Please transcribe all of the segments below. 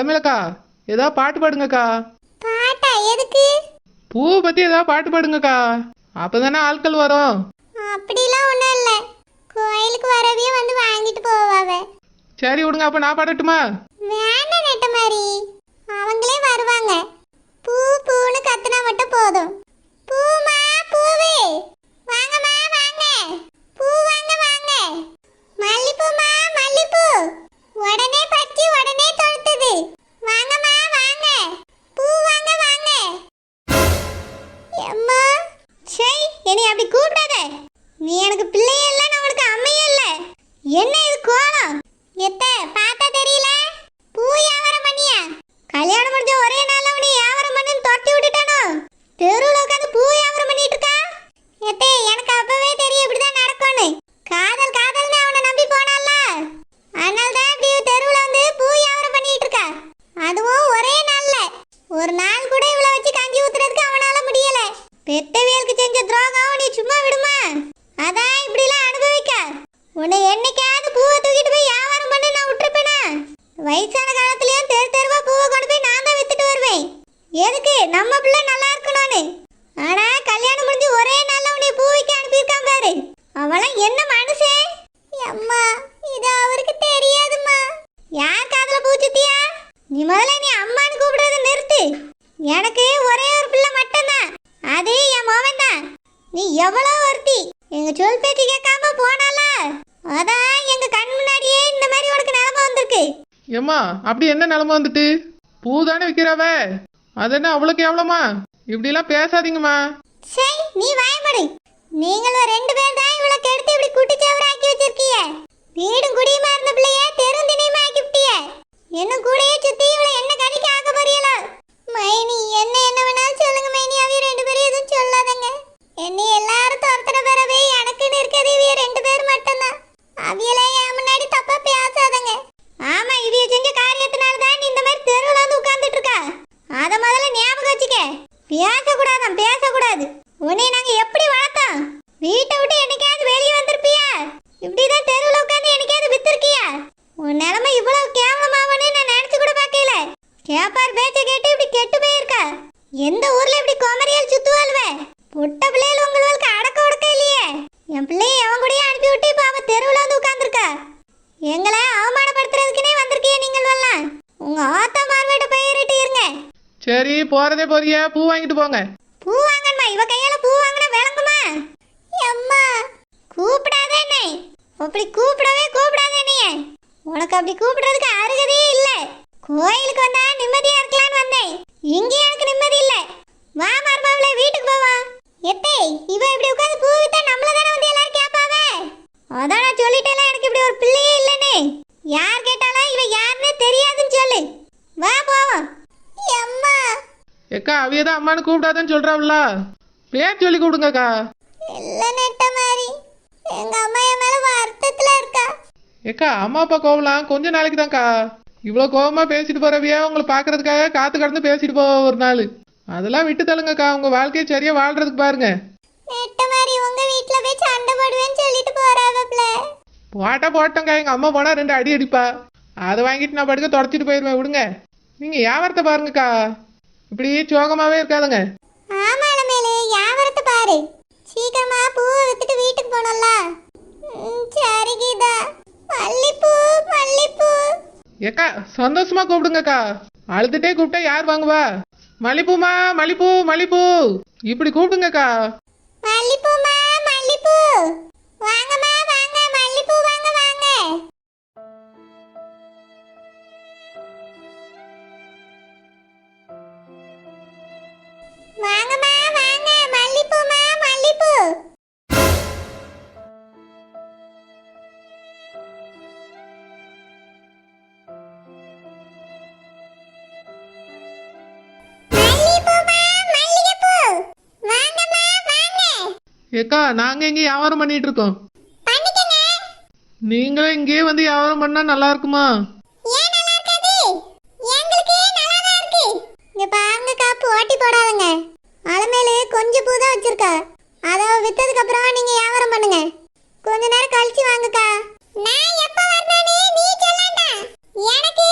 அலமேலக்கா ஏதாவது பாட்டு பாடுங்கக்கா. பாட்டா எதுக்கு? பூவை பத்தி ஏதாவது பாட்டு பாடுங்கக்கா. அப்பதானே ஆட்கள் வரும். அப்படிலாம் ஒன்றும் இல்லை. கோயிலுக்கு வரவே வந்து வாங்கிட்டு போவாவ சரி விடுங்க அப்ப நான் பாடட்டுமா? வேண்டாம் நெட்ட மாதிரி அவங்களே வருவாங்க. பூ பூன்னு கத்துனா மட்டும் போதும். பூமா பூவே. வாங்கம்மா வாங்க. பூ வாங்க வாங்க. மல்லிப்பூமா மல்லிப்பூ. உடனே பறிச்சு உடனே தொடுத்தது வாங்கம்மா வாங்க பூ வாங்க வாங்க எம்மா சை என்னை அப்படி கூப்பிடாத நீ எனக்கு பிள்ளையே இல்லை நான் உனக்கு அம்மையே இல்லை என்ன இது கோலம் எத்த பார்த்தா தெரியல பூ வியாபாரம் பண்ணியா கல்யாணம் முடிஞ்ச ஒரே நாள்ல உன்னை வியாபாரம் பண்ணுன்னு தொட்டி விட்டுட்டானோ தெருவில் உட்காந்து பூ வியாபாரம் பண்ணிட்டு இருக்கா எத்தே எனக்கு அப்பவே தெரியும் இப்படிதான் நடக்கும்னு காதல் காதல்னு அவனை நம்பி போனால அதனால தான் இப்படி தெருவில் வந்து பூ வியாபாரம் பண்ணிட்டு இருக்கா அதுவும் ஒரே நாள்ல ஒரு நாள் கூட இவ்வளவு வச்சு கஞ்சி ஊத்துறதுக்கு அவனால முடியல பெத்தவியலுக்கு செஞ்ச துரோகம் நீ சும்மா விடுமா அதான் இப்படிலாம் அனுபவிக்க உன்னை என்னைக்காவது பூவை தூக்கிட்டு போய் வியாபாரம் பண்ண நான் விட்டுருப்பேனா வயசான காலத்துலயும் தெரு தெருவா பூவை கொண்டு போய் நான் தான் வித்துட்டு வருவேன் எதுக்கு நம்ம பிள்ளை நல்லா இருக்கணும்னு ஆனா கல்யாணம் முடிஞ்சு ஒரே நாள்ல உன்னை பூ வைக்க அனுப்பியிருக்கான் பாரு அவளாம் என்ன மனுஷே அம்மா இது அவருக்கு தெரியாதும்மா யார் காதுல பூச்சித்தியா நீ முதல்ல நீ அம்மான்னு கூப்பிடுறத நிறுத்து எனக்கு ஒரே ஒரு பிள்ளை மட்டும்தான் அது என் மகன் தான் நீ எவ்வளோ ஒருத்தி எங்க சொல் பேச்சு கேட்காம போனால அதான் எங்க கண் முன்னாடியே இந்த மாதிரி உனக்கு நிலைமை வந்திருக்கு ஏம்மா அப்படி என்ன நிலமை வந்துட்டு? பூ தானே விற்கிறாவ அது என்ன அவ்வளோக்கு எவ்வளோமா இப்படிலாம் பேசாதீங்கம்மா. சரி நீ வாயமடு நீங்களும் ரெண்டு பேர் தான் இவ்வளோ கெடுத்து இப்படி குட்டிச்சவர ஆக்கி வச்சிருக்கீங்க. வீடும் குடி இருந்த பிள்ளைய தெருந்தினியுமா ஆக்கி விட்டிய இன்னும் கூடயே சுத்தி இவளை என்ன கணிக்க ஆக்க போறீங்களோ மைனி என்ன என்ன வேணாலும் சொல்லுங்க மைனி அவிய ரெண்டு பேரும் எதுவும் சொல்லாதங்க என்னை எல்லாரும் துரத்துன பிறவே எனக்குன்னு இருக்கிறது இவிய ரெண்டு பேர் மட்டும்தான் அவியலே என் முன்னாடி தப்பா பேசாதங்க ஆமா இவிய செஞ்ச காரியத்தினால தான் நீ இந்த மாதிரி தெருவுல வந்து உட்கார்ந்துட்டு இருக்கா அத முதல்ல ஞாபகம் வச்சுக்க பேசக்கூடாதான் பேசக்கூடாது உன்னை நாங்க எப்படி வளர்த்தோம் வீட்டை விட்டு என்னைக்காவது வெளியே வந்திருப்பியா இப்படிதான் தெருவில் உட்காந்து என்னைக்காவது வித்திருக்கியா உன் நிலைமை இவ்வளவு கேவலமாவன்னு நான் நினைச்சு கூட பார்க்கல கேப்பார் பேச்ச கேட்டு இப்படி கெட்டு போயிருக்கா? எந்த ஊர்ல இப்படி குமரியல் சுத்துவாள்வே புட்ட பிள்ளைகள் உங்களுக்கு அடக்க உடக்க இல்லையே. என் பிள்ளைய எவன் கூடயே அனுப்பி விட்டு இப்ப அவ தெருவில் வந்து உட்காந்துருக்கா எங்களை அவமானப்படுத்துறதுக்குனே வந்திருக்கீங்க நீங்கள் எல்லாம் உங்க ஆத்தா மார்வேட்ட பெயரிட்டு இருங்க. சரி போறதே போறிய. பூ வாங்கிட்டு போங்க. பூ வாங்கணுமா? இவ கையால பூ வாங்கினா விளங்குமா? அம்மா கூப்பிடாதே என்னை. அப்படி கூப்பிடவே கூப்பிடாதே நீ உனக்கு அப்படி கூப்பிடுறதுக்கு அருகதையே இல்ல. கோயிலுக்கு வந்தா நிம்மதியா வந்தேன் இங்கே எனக்கு நிம்மதி இல்ல. வா மருமகளே வீட்டுக்கு போவா எத்தே இவ இப்படி உட்கார்ந்து பூ வித்தா நம்மள தானே வந்து எல்லாரும் கேட்பாவே அதான் நான் சொல்லிட்டேல எனக்கு இப்படி ஒரு பிள்ளையே இல்லைன்னு. யார் கேட்டாலும் இவ யாருன்னே தெரியாதுன்னு சொல்லு. வா போவோம். அம்மா ஏக்கா அவிய தான் அம்மானு கூப்பிடாதன்னு சொல்றாவுல பேர் சொல்லி கூப்பிடுங்கக்கா இல்ல நெட்ட மாதிரி. எங்க அம்மா என் மேல வருத்தத்துல இருக்கா. ஏக்கா அம்மா அப்பா கோவலாம் கொஞ்ச நாளைக்கு தான்க்கா இவ்வளோ கோவமா பேசிட்டு போறவியா? உங்களை பார்க்கறதுக்காக காத்து கடந்து பேசிட்டு போவ ஒரு நாள். அதெல்லாம் விட்டு தள்ளுங்கக்கா. உங்க வாழ்க்கையை சரியா வாழ்றதுக்கு பாருங்க. போட்டா போட்டோங்க எங்க அம்மா போனா ரெண்டு அடி அடிப்பா. அதை வாங்கிட்டு நான் படுக்க தொடச்சிட்டு போயிருவேன். விடுங்க. நீங்க வியாபாரத்தை பாருங்கக்கா. இப்படி சோகமாவே இருக்காதுங்க. பாரு. சீக்கிரமா பூவை வித்துட்டு வீட்டுக்கு போனோம்ல. சரி கீதா மல்லிப்பூ மல்லிப்பூ. ஏக்கா சந்தோஷமா கூப்பிடுங்கக்கா. அழுதுட்டே கூப்பிட்டா யார் வாங்குவா? மல்லிப்பூமா மல்லிப்பூ மல்லிப்பூ. இப்படி கூப்பிடுங்கக்கா. மல்லிப்பூமா மல்லிப்பூ. வாங்கம்மா. ஏக்கா நாங்க இங்க வியாபாரம் பண்ணிட்டு இருக்கோம். நீங்களும் இங்கேயே வந்து வியாபாரம் பண்ணா நல்லா இருக்குமா? போட்டி போடாதுங்க. அலமேலு கொஞ்சம் பூ தான் வச்சிருக்கா. அதை வித்ததுக்கு அப்புறம் நீங்க வியாபாரம் பண்ணுங்க. கொஞ்ச நேரம் கழிச்சு வாங்கக்கா. நான் எப்ப வரணும்னு நீ சொல்லாண்டா. எனக்கு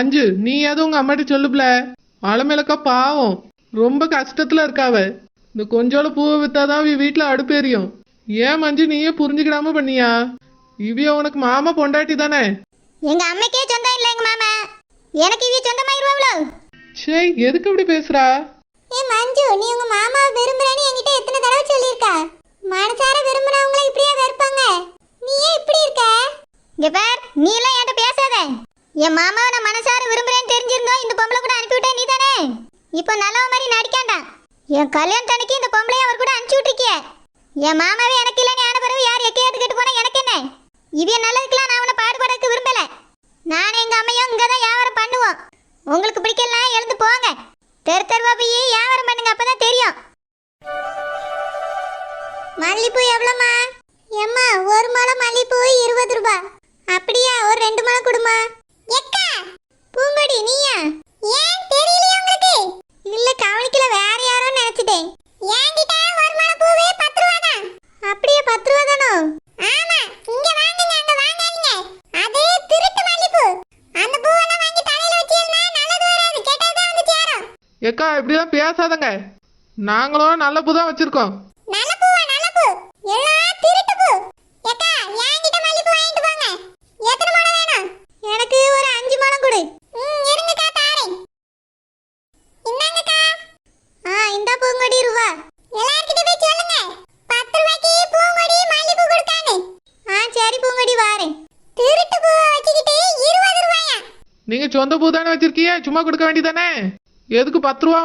மஞ்சு நீ எதுவும் உங்க அம்மாட்ட சொல்லுப்ல? அலமேலக்கா பாவம். ரொம்ப கஷ்டத்துல இருக்காவ. இந்த கொஞ்சோல பூவை வித்தாதான் இவ வீட்டுல அடுப்பு எரியும். ஏன் மஞ்சு நீயே புரிஞ்சுக்கிடாம பண்ணியா? இவிய உனக்கு மாமா பொண்டாட்டி தானே? எங்க அம்மைக்கே சொந்தம் இல்லை எங்க மாமா. எனக்கு இவ சொந்தமாயிருவாங்களோ சே எதுக்கு இப்படி பேசுறா? ஏ மஞ்சு நீ உங்க மாமா விரும்புறேன்னு என்கிட்ட எத்தனை தடவை சொல்லியிருக்கா? மனசார விரும்புறவங்கள இப்படியே வெறுப்பாங்க? நீ ஏன் இப்படி இருக்க? இங்க பார் நீ எல்லாம் என்கிட்ட என் மாமாவை நான் மனசார விரும்புறேன்னு தெரிஞ்சிருந்தோம் இந்த பொம்பளை கூட அனுப்பிவிட்டே நீ தானே இப்போ நல்லவ மாதிரி நடிக்காண்டா. என் கல்யாணத்தன்னைக்கு இந்த பொம்பளையை அவர் கூட அனுப்பிச்சு விட்டுருக்கிய. என் மாமாவே எனக்கு இல்லைன்னு ஆன பிறகு யார் எக்கையாட்டு கேட்டு போனா எனக்கு என்ன இவிய நல்லதுக்கெல்லாம் நான் அவனை பாடுபடக்கு விரும்பல. நானும் எங்கள் அம்மையும் இங்கே தான் வியாபாரம் பண்ணுவோம். உங்களுக்கு பிடிக்கலாம் எழுந்து போங்க. தெரு தெருவா போய் வியாபாரம் பண்ணுங்க அப்பதான் தெரியும். மல்லிப்பூ எவ்வளோம்மா? எம்மா ஒரு மாலை மல்லிப்பூ இருபது ரூபா. அப்படியா ஒரு ரெண்டு மாலை கொடுமா எக்கா பூங்கொடி நீயா? ஏன் தெரியலையா உங்களுக்கு? இல்ல கவனிக்கல வேற யாரோ நினைச்சிட்டேன். என்கிட்ட ஒரு முளம் பூவே பத்து ரூபா தான் அப்படியே பத்து ரூபா தானோ ஆமா இங்க வாங்குங்க அங்க வாங்காதீங்க. அது திருட்டு மல்லிப்பூ. அந்த பூவெல்லாம் வாங்கி தலையில வச்சிருந்தா நல்லது வராது. கெட்டது தான் வந்து சேரும். ஏக்கா இப்படிதான் பேசாதங்க. நாங்களும் நல்ல பூ தான் வச்சிருக்கோம் நல்ல பூவா நல்ல பூ எல்லாம் திருட்டு பூ ஏக்கா என்கிட்ட மல்லிப்பூ வாங்கிட்டு போங்க எத்தனை முழம் வேணும் எனக்கு ஒரு அஞ்சு முழம் கொடு ம் இருங்கக்கா தாரேன் இந்தாங்கக்கா ஆ இந்த பூங்கொடி ரூபா எல்லார்கிட்ட போய் சொல்லுங்க பத்து ரூபாய்க்கு பூங்கொடி மல்லிப்பூ கொடுக்கான்னு ஆ சரி பூங்கொடி வாரேன் திருட்டு பூவை வச்சுக்கிட்டு இருபது ரூபாயா நீங்க சொந்த பூ தானே வச்சிருக்கீங்க சும்மா கொடுக்க வேண்டியதானே எதுக்கு பத்து ரூபா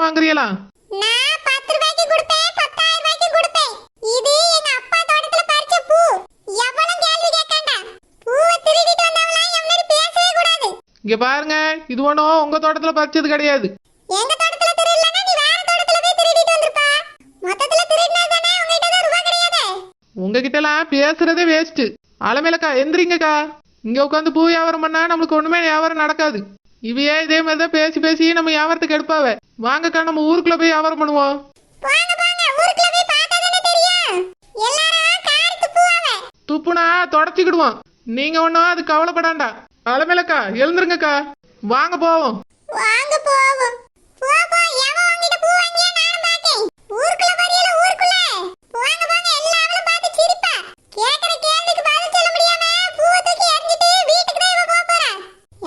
கூடாது. இங்க பாருங்க இது ஒன்றும் உங்க தோட்டத்துல பறிச்சது கிடையாது. உங்ககிட்ட உங்ககிட்டலாம் பேசுறதே வேஸ்ட் அலமேலக்கா எந்திரிங்கக்கா. இங்க உட்காந்து பூ வியாபாரம் பண்ணா நம்மளுக்கு ஒண்ணுமே வியாபாரம் நடக்காது. இவையே இதே மாதிரி தான் பேசி பேசி நம்ம வியாபாரத்துக்கு எடுப்பாவ வாங்கக்கா நம்ம ஊருக்குள்ள போய் வியாபாரம் பண்ணுவோம். துப்புனா தொடச்சிக்கிடுவோம். நீங்க ஒன்றும் அது கவலைப்படாண்டா. அலமேலக்கா எழுந்துருங்கக்கா. வாங்க போவோம். வாங்க போவோம். போ போ. எவன் உன்கிட்ட பூ வாங்கியா நானும் பார்த்தேன் ஊருக்குள்ள போறீல ஊருக்குள்ள. போங்க போங்க எல்லாரும் பார்த்து சிரிப்பா கேக்குற கேள்விக்கு பதில் சொல்ல முடியாம பூவை தூக்கி எறிஞ்சிட்டு வீட்டுக்கு தான் இவ போக போறா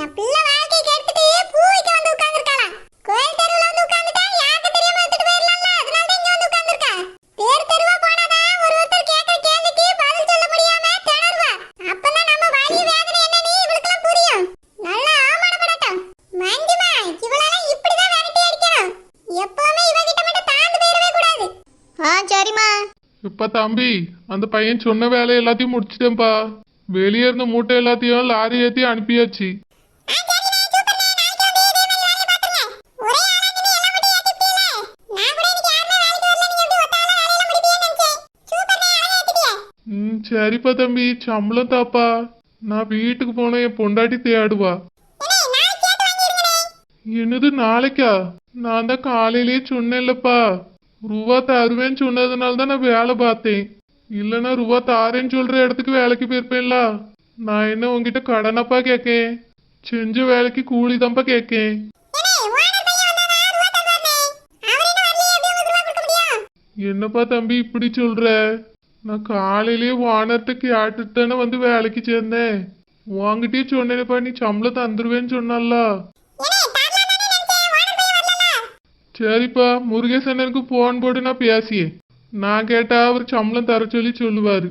என் பிள்ளை வாழ்க்கை கெடுத்துட்டு பூ வைக்க வந்து உட்கார்ந்துருக்காளாம் கோயில் தெருவுல வந்து உட்கார்ந்துட்டா யாருக்கு தெரியாம எடுத்துட்டு போயிடலாம்ல அதனால தான் இங்க வந்து உட்கார்ந்துருக்கா தெரு தெருவா போனாதான் ஒரு ஒருத்தர் கேக்குற கேள்விக்கு பதில் சொல்ல முடியாம திணறுவா அப்பதான் நம்ம வலி வேதனை என்னன்னு இவளுக்கெல்லாம் புரியும் நல்லா ஆமாடப்படட்டும் மஞ்சுமா இவளெல்லாம் இப்படிதான் விரட்டி அடிக்கணும் எப்பவுமே இவகிட்ட மட்டும் தாழ்ந்து போயிடவே கூடாது ஆ சரிம்மா. இப்ப தம்பி அந்த பையன் சொன்ன வேலை எல்லாத்தையும் முடிச்சிட்டேன்ப்பா. வெளியே இருந்த மூட்டை எல்லாத்தையும் லாரி ஏத்தி அனுப்பியாச்சு. ம் சரிப்பா தம்பி. சம்பளம் தாப்பா. நான் வீட்டுக்கு போன என் பொண்டாட்டி தேடுவா. என்னது நாளைக்கா? நான் தான் காலையிலேயே சொன்னேன்லப்பா. ரூபா தருவேன்னு சொன்னதுனால தான் நான் வேலை பார்த்தேன். இல்லைன்னா ரூபா தாரேன்னு சொல்ற இடத்துக்கு வேலைக்கு போயிருப்பேன்ல. நான் என்ன உங்ககிட்ட கடனப்பா கேட்கேன்? செஞ்ச வேலைக்கு கூலி தான்ப்பா கேட்கேன். என்னப்பா தம்பி இப்படி சொல்ற? நான் காலையிலேயே ஓனர்கிட்ட கேட்டுட்டு தானே வந்து வேலைக்கு சேர்ந்தேன். உங்ககிட்டயே சொன்னேனப்பா நீ சம்பளம் தந்துருவேன்னு சொன்னால சரிப்பா முருகேசனனுக்கு போன் போட்டு நான் பேசியே. நான் கேட்டா அவர் சம்பளம் தர சொல்லி சொல்லுவாரு.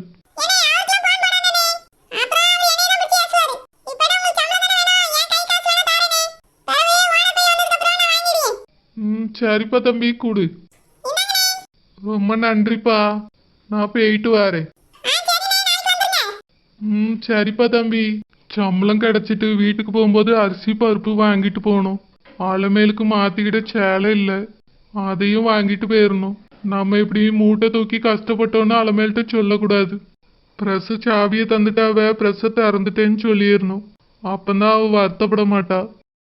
ம் சரிப்பா தம்பி கொடு. ரொம்ப நன்றிப்பா. நான் போயிட்டு வரேன். ம் சரிப்பா தம்பி. சம்பளம் கிடைச்சிட்டு வீட்டுக்கு போகும்போது அரிசி பருப்பு வாங்கிட்டு போகணும். ஆளுமேலுக்கு மாத்திக்கிட்ட சேலை இல்லை அதையும் வாங்கிட்டு போயிடணும் நம்ம இப்படி மூட்டை தூக்கி கஷ்டப்பட்டோன்னு அலமேல்கிட்ட சொல்லக்கூடாது பிரஸ் சாவியை தந்துட்டாவ பிரஸ்ஸை திறந்துட்டேன்னு சொல்லிடணும் அப்பந்தான் அவ வருத்தப்பட மாட்டா